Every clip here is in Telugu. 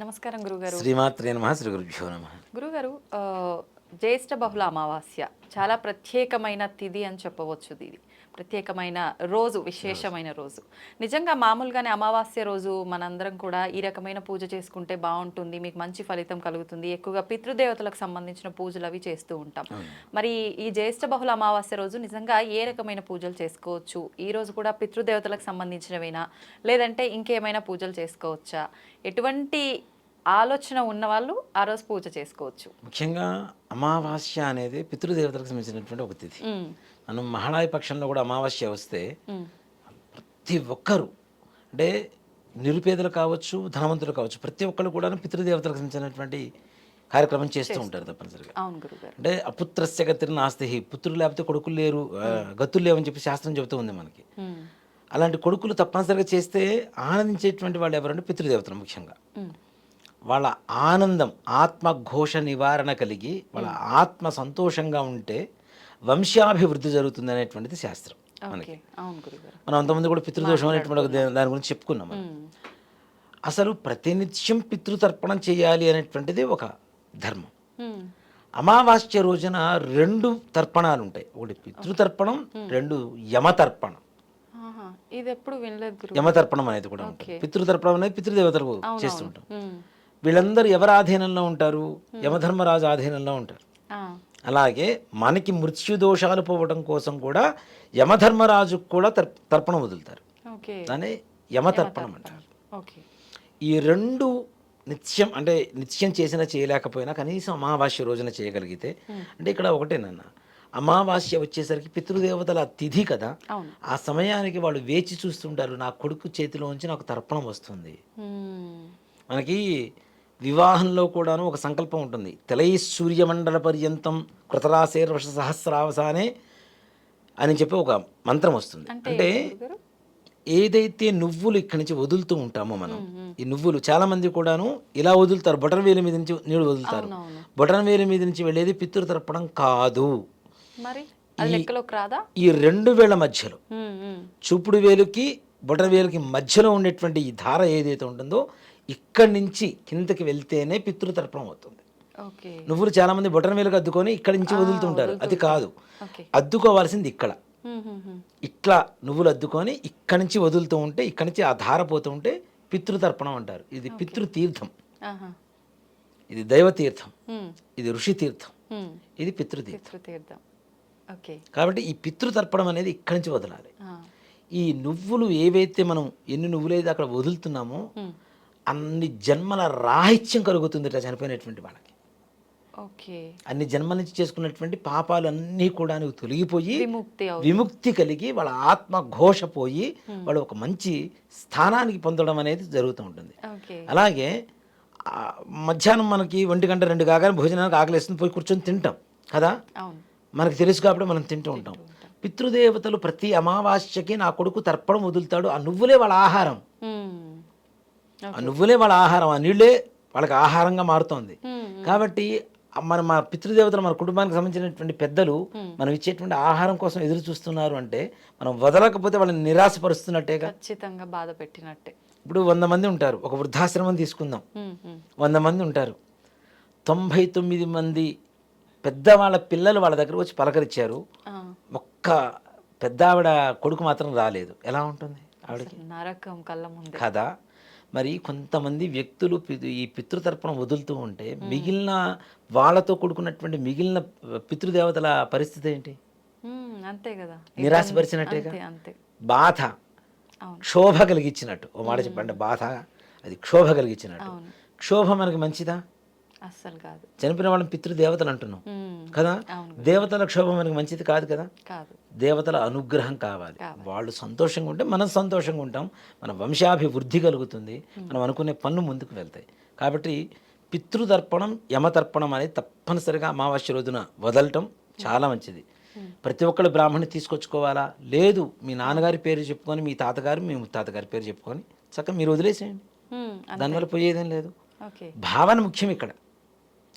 నమస్కారం గురుగారు. శ్రీమాత్రే నమ శ్రీ గురుభ్యో నమ. గురుగారు జ్యేష్ఠ బహుళ అమావాస్య చాలా ప్రత్యేకమైన తిథి అని చెప్పవచ్చు ఇది. ప్రత్యేకమైన రోజు విశేషమైన రోజు. నిజంగా మామూలుగానే అమావాస్య రోజు మనందరం కూడా ఈ రకమైన పూజ చేసుకుంటే బాగుంటుంది మీకు మంచి ఫలితం కలుగుతుంది. ఎక్కువగా పితృదేవతలకు సంబంధించిన పూజలు అవి చేస్తూ ఉంటాం. మరి ఈ జ్యేష్ఠ బహుళ అమావాస్య రోజు నిజంగా ఏ రకమైన పూజలు చేసుకోవచ్చు? ఈ రోజు కూడా పితృదేవతలకు సంబంధించినవేనా? లేదంటే ఇంకేమైనా పూజలు చేసుకోవచ్చా? ఎటువంటి ఆలోచన ఉన్న వాళ్ళు ఆ రోజు పూజ చేసుకోవచ్చు. ముఖ్యంగా అమావాస్య అనేది పితృదేవతలకు సంబంధించినటువంటి ఒక తిథి. మనం మహాళాయ పక్షంలో కూడా అమావాస్య వస్తే ప్రతి ఒక్కరు అంటే నిరుపేదలు కావచ్చు ధనవంతులు కావచ్చు ప్రతి ఒక్కరు కూడా పితృదేవతలకు సంబంధించినటువంటి కార్యక్రమం చేస్తూ ఉంటారు తప్పనిసరిగా. అంటే అపుత్రస్య గతిని నాస్తి పుత్రులు లేకపోతే కొడుకులు లేరు గతులు లేవని చెప్పి శాస్త్రం చెబుతూ ఉంది మనకి. అలాంటి కొడుకులు తప్పనిసరిగా చేస్తే ఆనందించేటువంటి వాళ్ళు ఎవరంటే పితృదేవతలు ముఖ్యంగా. వాళ్ళ ఆనందం ఆత్మఘోష నివారణ కలిగి వాళ్ళ ఆత్మ సంతోషంగా ఉంటే వంశాభివృద్ధి జరుగుతుంది అనేటువంటిది శాస్త్రం గురుగారు. మనం అంతమంది కూడా పితృదోషం అనేటువంటి దాని గురించి చెప్పుకున్నాం అసలు ప్రతినిత్యం పితృతర్పణం చేయాలి అనేటువంటిది ఒక ధర్మం. అమావాస్య రోజున రెండు తర్పణాలు ఉంటాయి ఒకటి పితృతర్పణం రెండు యమతర్పణం. ఆహా, ఇది ఎప్పుడు వినలేదు గురు యమతర్పణం అనేది కూడా ఉంటుంది. పితృతర్పణం అనేది పితృదేవతలకు చేస్తుంటాం. వీళ్ళందరూ ఎవరి ఆధీనంలో ఉంటారు యమధర్మరాజు ఆధీనంలో ఉంటారు. అలాగే మనకి మృత్యు దోషాలు పోవడం కోసం కూడా యమధర్మరాజుకు కూడా తర్ప తర్పణం వదులుతారు. దాన్ని యమతర్పణం అంటారు. ఈ రెండు నిత్యం అంటే నిత్యం చేసినా చేయలేకపోయినా కనీసం అమావాస్య రోజున చేయగలిగితే అంటే ఇక్కడ ఒకటేనన్న అమావాస్య వచ్చేసరికి పితృదేవతల తిథి కదా ఆ సమయానికి వాళ్ళు వేచి చూస్తుంటారు నా కొడుకు చేతిలోంచి నాకు తర్పణం వస్తుంది. మనకి వివాహంలో కూడాను ఒక సంకల్పం ఉంటుంది. తెలై సూర్యమండల పర్యంతం కృతరాశేర్వష సహస్రావసానే అని చెప్పి ఒక మంత్రం వస్తుంది. అంటే ఏదైతే నువ్వులు ఇక్కడి నుంచి వదులుతూ ఉంటామో మనం ఈ నువ్వులు చాలా మంది కూడాను ఇలా వదులుతారు. బొటన వేలు మీద నుంచి నీళ్ళు వదులుతారు. బొటన వేలు మీద నుంచి వెళ్ళేది పితృ తర్పణం కాదు. ఈ రెండు వేల మధ్యలో చూపుడు వేలుకి బొటన వేలుకి మధ్యలో ఉండేటువంటి ఈ ధార ఏదైతే ఉంటుందో ఇక్కడి నుంచి కిందకి వెళ్తేనే పితృతర్పణం అవుతుంది. నువ్వులు చాలా మంది బొటన వేలుకి అద్దుకొని ఇక్కడి నుంచి వదులుతుంటారు. అది కాదు. అద్దుకోవాల్సింది ఇక్కడ. ఇట్లా నువ్వులు అద్దుకొని ఇక్కడి నుంచి వదులుతూ ఉంటే ఇక్కడి నుంచి ఆ ధార పోతూ ఉంటే పితృతర్పణం అంటారు. ఇది పితృతీర్థం. ఇది దైవతీర్థం. ఇది ఋషి తీర్థం ఇది పితృతీర్థం. కాబట్టి ఈ పితృతర్పణం అనేది ఇక్కడి నుంచి వదలాలి. ఈ నువ్వులు ఏవైతే మనం ఎన్ని నువ్వులైతే అక్కడ వదులుతున్నామో అన్ని జన్మల రాహిత్యం కలుగుతుంది ఇట్లా చనిపోయినటువంటి వాళ్ళకి. ఓకే. అన్ని జన్మల నుంచి చేసుకున్నటువంటి పాపాలు అన్నీ కూడా తొలగిపోయి విముక్తి కలిగి వాళ్ళ ఆత్మ ఘోష పోయి వాళ్ళు ఒక మంచి స్థానానికి పొందడం అనేది జరుగుతూ ఉంటుంది. అలాగే మధ్యాహ్నం మనకి ఒంటి గంట రెండు కాగానే భోజనానికి ఆకలిస్తుంది పోయి కూర్చొని తింటాం కదా? మనకు తెలుసు కాబట్టి మనం తింటూ ఉంటాం. పితృదేవతలు ప్రతి అమావాస్యకి నా కొడుకు తర్పణం వదులుతాడు ఆ నువ్వులే వాళ్ళ ఆహారం. ఆ నువ్వులే వాళ్ళ ఆహారం ఆ నీళ్ళే వాళ్ళకి ఆహారంగా మారుతోంది. ఉమ్, కాబట్టి ఆ మన మా పితృదేవతలు మన కుటుంబానికి సంబంధించినటువంటి పెద్దలు మనం ఇచ్చేటువంటి ఆహారం కోసం ఎదురు చూస్తున్నారు అంటే మనం వదలకపోతే వాళ్ళని నిరాశపరుస్తున్నట్టేగా? ఖచ్చితంగా బాధ పెట్టినట్టే. ఇప్పుడు వంద మంది ఉంటారు. ఒక వృద్ధాశ్రమం తీసుకుందాం. వంద మంది ఉంటారు. తొంభై తొమ్మిది మంది పెద్దవాళ్ళ పిల్లలు వాళ్ళ దగ్గర వచ్చి పలకరించారు. ఆ, ఒక్క పెద్ద ఆవిడ కొడుకు మాత్రం రాలేదు. ఎలా ఉంటుంది ఆవిడకి? నరకం కళ్ళ ముందే. కదా. మరి కొంతమంది వ్యక్తులు ఈ పితృతర్పణం వదులుతూ ఉంటే మిగిలిన వాళ్ళతో కూడుకున్నటువంటి మిగిలిన పితృదేవతల పరిస్థితి ఏంటి? అంతే కదా. నిరాశపరిచినట్టేగా? అంతే బాధ. క్షోభ కలిగించినట్టు. ఓ మాట చెప్పండి బాధ అది క్షోభ కలిగించినట్టు. క్షోభ మనకి మంచిదా? అస్సలు కాదు. చనిపోయిన వాళ్ళని పితృదేవతలు అంటున్నాం. కదా? దేవతల క్షోభ మనకి మంచిది కాదు కదా? దేవతల అనుగ్రహం కావాలి. వాళ్ళు సంతోషంగా ఉంటే మనం సంతోషంగా ఉంటాం. మన వంశాభివృద్ధి కలుగుతుంది. మనం అనుకునే పనులు ముందుకు వెళ్తాయి. కాబట్టి పితృతర్పణం యమతర్పణం అనేది తప్పనిసరిగా అమావాస్య రోజున వదలటం చాలా మంచిది. ప్రతి ఒక్కళ్ళు బ్రాహ్మణి తీసుకొచ్చుకోవాలా? లేదు మీ నాన్నగారి పేరు చెప్పుకొని మీ తాతగారు మీ ముత్తాతగారి పేరు చెప్పుకొని చక్కగా మీరు వదిలేసేయండి. దానివల్ల పోయేదేం లేదు. భావన ముఖ్యం ఇక్కడ.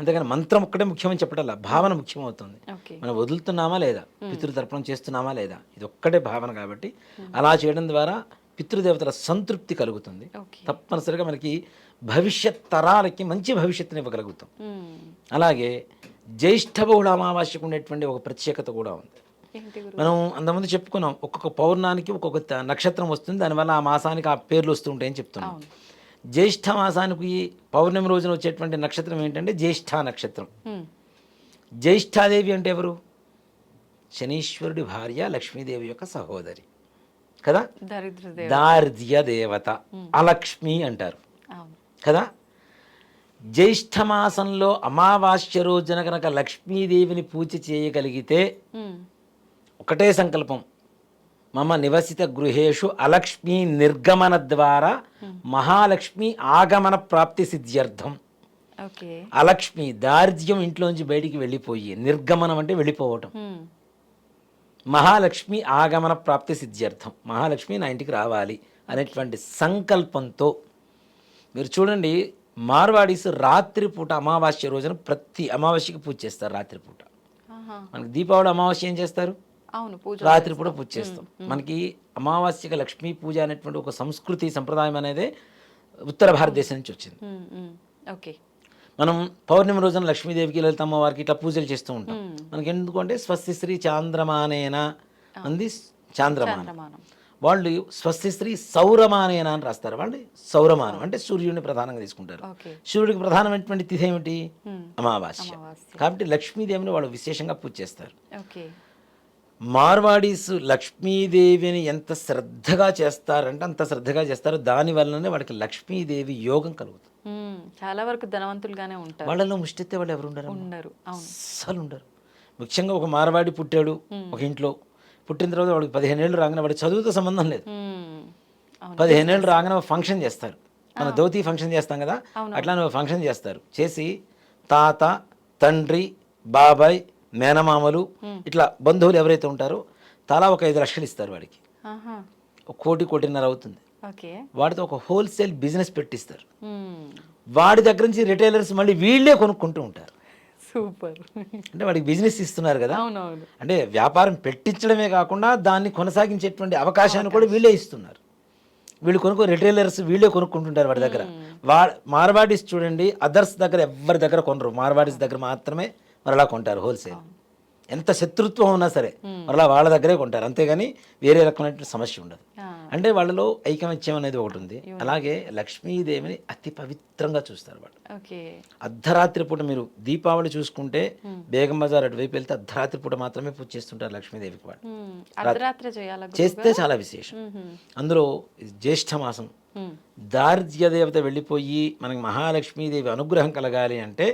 అంతేగాని మంత్రం ఒక్కటే ముఖ్యమని చెప్పటల్లా భావన ముఖ్యమవుతుంది. మనం వదులుతున్నామా లేదా? పితృతర్పణం చేస్తున్నామా లేదా? ఇది ఒక్కటే భావన కాబట్టి అలా చేయడం ద్వారా పితృదేవతల సంతృప్తి కలుగుతుంది. తప్పనిసరిగా మనకి భవిష్యత్ తరాలకి మంచి భవిష్యత్తుని ఇవ్వగలుగుతాం. అలాగే జ్యేష్ఠ బహుళ అమావాస్యకు ఉండేటువంటి ఒక ప్రత్యేకత కూడా ఉంది. మనం అంతకుముందు చెప్పుకున్నాం ఒక్కొక్క పౌర్ణానికి ఒక్కొక్క నక్షత్రం వస్తుంది దానివల్ల ఆ మాసానికి ఆ పేర్లు వస్తుంటాయని చెప్తున్నాం. అవును జ్యేష్ఠ మాసానికి పౌర్ణమి రోజున వచ్చేటువంటి నక్షత్రం ఏంటంటే జ్యేష్ఠ నక్షత్రం. జ్యేష్ఠాదేవి అంటే ఎవరు? శనీశ్వరుడి భార్య లక్ష్మీదేవి యొక్క సహోదరి. కదా? దరిద్ర దేవ దార్ధ్య దేవత అలక్ష్మి అంటారు. కదా? జ్యేష్ఠ మాసంలో అమావాస్య రోజున కనుక లక్ష్మీదేవిని పూజ చేయగలిగితే. ఒకటే సంకల్పం. మమ నివసిత గృహేషు అలక్ష్మీ నిర్గమన ద్వారా మహాలక్ష్మి ఆగమన ప్రాప్తి సిద్ధ్యర్థం. అలక్ష్మి దార్జ్యం ఇంట్లోంచి బయటికి వెళ్ళిపోయి నిర్గమనం అంటే వెళ్ళిపోవటం. మహాలక్ష్మి ఆగమన ప్రాప్తి సిద్ధ్యర్థం. మహాలక్ష్మి నా ఇంటికి రావాలి అనేటువంటి సంకల్పంతో మీరు చూడండి మార్వాడీస్ రాత్రిపూట అమావాస్య రోజున ప్రతి అమావాస్యకి పూజ చేస్తారు రాత్రిపూట. మనకి దీపావళి అమావాస్య ఏం చేస్తారు? అవును పూజ రాత్రిపూట పూజ చేస్తాం. మనకి అమావాస్యకి లక్ష్మీ పూజ అనేటువంటి ఒక సంస్కృతి సంప్రదాయం అనేది ఉత్తర భారతదేశం నుంచి వచ్చింది. ఓకే. మనం పౌర్ణమి రోజున లక్ష్మీదేవికి లలితమ్మ వారికి ఇట్లా పూజలు చేస్తూ ఉంటాం. మనకి ఎందుకంటే స్వస్తి శ్రీ చాంద్రమానేన అంది చాంద్రమానం. వాళ్ళు స్వస్తి శ్రీ సౌరమానేన అని రాస్తారు. వాళ్ళు సౌరమానం అంటే సూర్యుడిని ప్రధానంగా తీసుకుంటారు. సూర్యుడికి ప్రధానమైనటువంటి తిథి ఏమిటి. అమావాస్య. కాబట్టి లక్ష్మీదేవిని వాళ్ళు విశేషంగా పూజ చేస్తారు. మార్వాడీస్ లక్ష్మీదేవిని ఎంత శ్రద్ధగా చేస్తారంటే అంత శ్రద్ధగా చేస్తారు. దాని వల్లనే వాళ్ళకి లక్ష్మీదేవి యోగం కలుగుతుంది. చాలా వరకు ధనవంతులుగానే ఉంటారు. వాళ్ళలో ముష్టెత్తే వాళ్ళు ఎవరు ఉండరు ఉండరు అస్సలు ఉండరు ముఖ్యంగా ఒక మార్వాడి పుట్టాడు ఒక ఇంట్లో. పుట్టిన తర్వాత వాడికి పదిహేను ఏళ్ళు రాగానే వాడి చదువుతో సంబంధం లేదు. పదిహేను ఏళ్ళు రాగానే ఫంక్షన్ చేస్తారు. మన ధోతి ఫంక్షన్ చేస్తాం కదా. అట్లా ఫంక్షన్ చేస్తారు. చేసి తాత తండ్రి బాబాయ్ మేనమామలు ఇట్లా బంధువులు ఎవరైతే ఉంటారో తలా ఒక ఐదు లక్షలు ఇస్తారు వాడికి. ఒక కోటి కోటిన్నర అవుతుంది. వాడితో ఒక హోల్సేల్ బిజినెస్ పెట్టిస్తారు. వాడి దగ్గర నుంచి రిటైలర్స్ మళ్ళీ వీళ్ళే కొనుక్కుంటూ ఉంటారు. సూపర్. అంటే వాడికి బిజినెస్ ఇస్తున్నారు కదా. అంటే వ్యాపారం పెట్టించడమే కాకుండా దాన్ని కొనసాగించేటువంటి అవకాశాన్ని కూడా వీళ్ళే ఇస్తున్నారు. వీళ్ళు కొనుక్కో రిటైలర్స్ వీళ్ళే కొనుక్కుంటుంటారు వాడి దగ్గర. వా మార్వాడీస్ చూడండి అదర్స్ దగ్గర ఎవరి దగ్గర కొనరు. మార్వాడీస్ దగ్గర మాత్రమే మరలా కొంటారు హోల్సేల్. ఎంత శత్రుత్వం ఉన్నా సరే మరలా వాళ్ళ దగ్గరే కొంటారు. అంతేగాని వేరే రకమైనటువంటి సమస్య ఉండదు. అంటే వాళ్ళలో ఐకమత్యం అనేది ఒకటి ఉంది. అలాగే లక్ష్మీదేవిని అతి పవిత్రంగా చూస్తారు వాళ్ళు. అర్ధరాత్రి పూట మీరు దీపావళి చూసుకుంటే బేగం బజార్ అటువైపు వెళ్తే అర్ధరాత్రి పూట మాత్రమే పూజ చేస్తుంటారు లక్ష్మీదేవికి వాళ్ళు? చేస్తే చాలా విశేషం. అందులో జ్యేష్ఠ మాసం దార్జ్య దేవత వెళ్ళిపోయి మనకి మహాలక్ష్మీదేవి అనుగ్రహం కలగాలి అంటే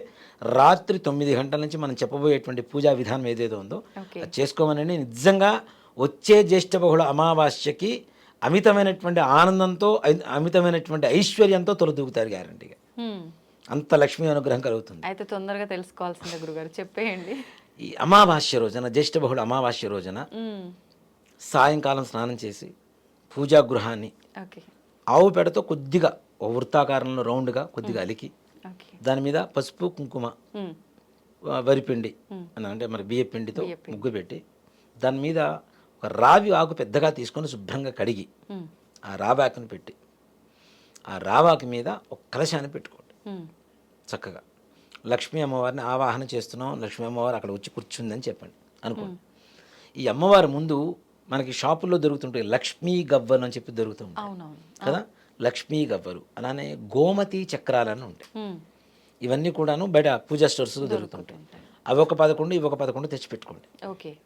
రాత్రి తొమ్మిది గంటల నుంచి మనం చెప్పబోయేటువంటి పూజా విధానం ఏదైతే ఉందో అది చేసుకోమనండి. నిజంగా వచ్చే జ్యేష్ఠ బహుళ అమావాస్యకి అమితమైనటువంటి ఆనందంతో అమితమైనటువంటి ఐశ్వర్యంతో తొలదూకుతారు గ్యారంటీగా. అంత లక్ష్మీ అనుగ్రహం కలుగుతుంది. అయితే తొందరగా తెలుసుకోవాల్సిందే గురుగారు చెప్పేయండి. ఈ అమావాస్య రోజున జ్యేష్ఠ బహుళ అమావాస్య రోజున. సాయంకాలం స్నానం చేసి పూజా గృహాన్ని ఆవు పేడతో కొద్దిగా ఓ వృత్తాకారంలో రౌండ్గా కొద్దిగా అలికి. దాని మీద పసుపు కుంకుమ వరిపిండి అని అంటే మరి బియ్య పిండితో ముగ్గు పెట్టి దాని మీద ఒక రావి ఆకు పెద్దగా తీసుకొని శుభ్రంగా కడిగి. ఆ రావాకుని పెట్టి ఆ రావాకు మీద ఒక కలశాన్ని పెట్టుకోండి. చక్కగా. లక్ష్మీ అమ్మవారిని ఆవాహన చేస్తున్నాం లక్ష్మీ అమ్మవారు అక్కడ వచ్చి కూర్చుందని చెప్పండి అనుకోండి. ఈ అమ్మవారి ముందు మనకి షాపుల్లో దొరుకుతుంటాయి లక్ష్మీ గవ్వలు అని చెప్పి దొరుకుతుంటాయి కదా? లక్ష్మీ గవ్వలు అలానే గోమతి చక్రాలని ఉంటాయి. ఇవన్నీ కూడాను బయట పూజా స్టోర్స్లో దొరుకుతుంటాయి. అవి ఒక పదకొండు ఇవి ఒక పదకొండు తెచ్చిపెట్టుకోండి. ఓకే.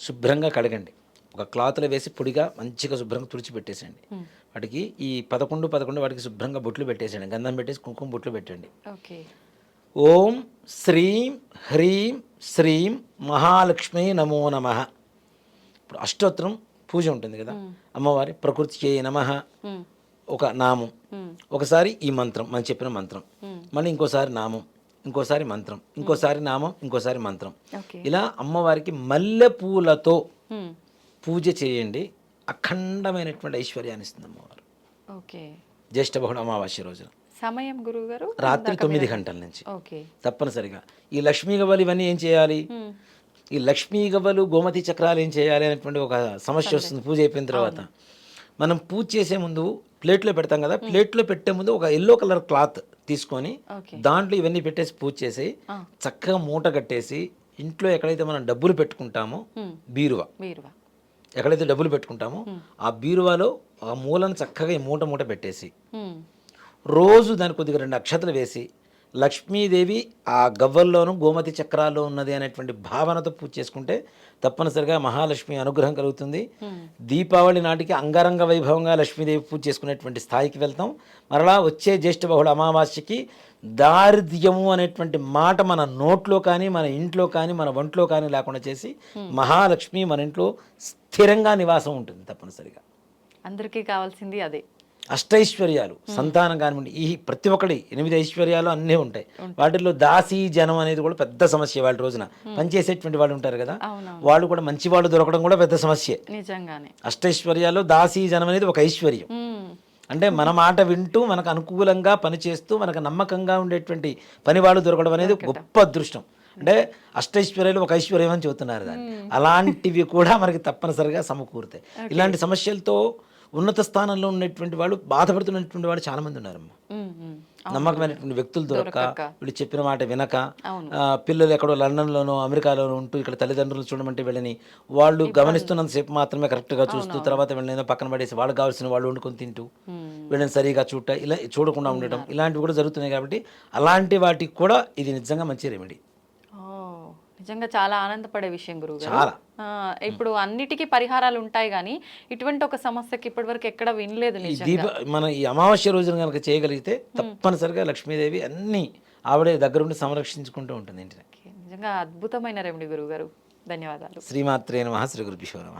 శుభ్రంగా కడగండి. ఒక క్లాత్లో వేసి పొడిగా మంచిగా శుభ్రంగా తుడిచి పెట్టేసేయండి వాటికి ఈ పదకొండు పదకొండు వాటికి శుభ్రంగా బొట్లు పెట్టేసేయండి. గంధం పెట్టేసి కుంకుమ బొట్లు పెట్టండి. ఓకే. ఓం శ్రీం హ్రీం శ్రీం మహాలక్ష్మి నమో నమ. ఇప్పుడు అష్టోత్తరం పూజ ఉంటుంది కదా. అమ్మవారి ప్రకృతికి నమ. ఒక నామం. ఒకసారి ఈ మంత్రం మనం చెప్పిన మంత్రం. మళ్ళీ ఇంకోసారి నామం ఇంకోసారి మంత్రం ఇంకోసారి నామం ఇంకోసారి మంత్రం. ఇలా అమ్మవారికి మల్లె పూలతో. పూజ చేయండి. అఖండమైనటువంటి ఐశ్వర్యాన్ని ఇస్తుంది అమ్మవారు. ఓకే. జ్యేష్ఠ బహుళ అమావాస్య రోజున. సమయం గురువు గారు రాత్రి తొమ్మిది గంటల నుంచి. తప్పనిసరిగా. ఈ లక్ష్మీ గవ్వలు ఇవన్నీ ఏం చేయాలి. ఈ లక్ష్మీ గవ్వలు గోమతి చక్రాలు ఏం చేయాలి అనేటువంటి ఒక సమస్య వస్తుంది పూజ అయిపోయిన తర్వాత. మనం పూజ చేసే ముందు ప్లేట్లో పెడతాం కదా ప్లేట్లో పెట్టే ముందు ఒక ఎల్లో కలర్ క్లాత్ తీసుకొని దాంట్లో ఇవన్నీ పెట్టేసి పూజ చేసి. చక్కగా మూట కట్టేసి ఇంట్లో ఎక్కడైతే మనం డబ్బులు పెట్టుకుంటామో. బీరువా. బీరువా. ఎక్కడైతే డబ్బులు పెట్టుకుంటామో ఆ బీరువాలో ఆ మూలను చక్కగా ఈ మూట మూట పెట్టేసి. రోజు దానికి కొద్దిగా రెండు అక్షతలు వేసి లక్ష్మీదేవి ఆ గవ్వల్లోనూ గోమతి చక్రాల్లో ఉన్నది అనేటువంటి భావనతో పూజ చేసుకుంటే తప్పనిసరిగా మహాలక్ష్మి అనుగ్రహం కలుగుతుంది. దీపావళి నాటికి అంగరంగ వైభవంగా లక్ష్మీదేవి పూజ చేసుకునేటువంటి స్థాయికి వెళ్తాం. మరలా వచ్చే జ్యేష్ఠ బహుళ అమావాస్యకి దారిద్ర్యము అనేటువంటి మాట మన నోట్లో కానీ మన ఇంట్లో కానీ మన ఒంట్లో కానీ లేకుండా చేసి మహాలక్ష్మి మన ఇంట్లో స్థిరంగా నివాసం ఉంటుంది తప్పనిసరిగా. అందరికీ కావాల్సింది అదే. అష్టైశ్వర్యాలు. సంతానం కానివ్వండి ఈ ప్రతి ఒక్కటి ఎనిమిది ఐశ్వర్యాలు అన్నీ ఉంటాయి. వాటిల్లో దాసీ జనం అనేది కూడా పెద్ద సమస్య వాళ్ళ రోజున. పనిచేసేటువంటి వాళ్ళు ఉంటారు కదా వాళ్ళు కూడా మంచి వాళ్ళు దొరకడం కూడా పెద్ద సమస్యే. నిజంగానే. అష్టైశ్వర్యాల్లో దాసీ జనం అనేది ఒక ఐశ్వర్యం. అంటే మన మాట వింటూ మనకు అనుకూలంగా పనిచేస్తూ మనకు నమ్మకంగా ఉండేటువంటి పని వాళ్ళు దొరకడం అనేది గొప్ప అదృష్టం. అంటే అష్టైశ్వర్యాలు ఒక ఐశ్వర్యం అని చెబుతున్నారు దాన్ని. అలాంటివి కూడా మనకి తప్పనిసరిగా సమకూరుతాయి. ఇలాంటి సమస్యలతో ఉన్నత స్థానంలో ఉన్నటువంటి వాళ్ళు బాధపడుతున్నటువంటి వాళ్ళు చాలా మంది ఉన్నారమ్మా. నమ్మకమైనటువంటి వ్యక్తులు దొరక్క. వీళ్ళు చెప్పిన మాట వినక. పిల్లలు ఎక్కడో లండన్లోనో అమెరికాలోనో ఉంటూ ఇక్కడ తల్లిదండ్రులు చూడమంటే వీళ్ళని వాళ్ళు గమనిస్తున్నంతసేపు మాత్రమే కరెక్ట్గా చూస్తూ తర్వాత వీళ్ళని పక్కన పడేసి వాళ్ళకి కావాల్సిన వాళ్ళు వండుకొని తింటూ. వీళ్ళని సరిగా చూడట ఇలా చూడకుండా ఉండటం ఇలాంటివి కూడా జరుగుతున్నాయి కాబట్టి అలాంటి వాటికి కూడా ఇది నిజంగా మంచి రెమెడీ నిజంగా చాలా ఆనందపడే విషయం గురువు చాలా. ఇప్పుడు అన్నిటికీ పరిహారాలు ఉంటాయి కానీ ఇటువంటి ఒక సమస్యకి ఇప్పటివరకు ఎక్కడ వినలేదు దీప మన ఈ అమావాస్య రోజున కనుక చేయగలిగితే తప్పనిసరిగా లక్ష్మీదేవి అన్ని ఆవిడే దగ్గరుండి సంరక్షించుకుంటూ ఉంటుంది ఇంటిని ఓకే. నిజంగా అద్భుతమైన రెమెడీ గురువు గారు ధన్యవాదాలు. శ్రీమాత్రే నమ శ్రీ గురుభ్యో నమ.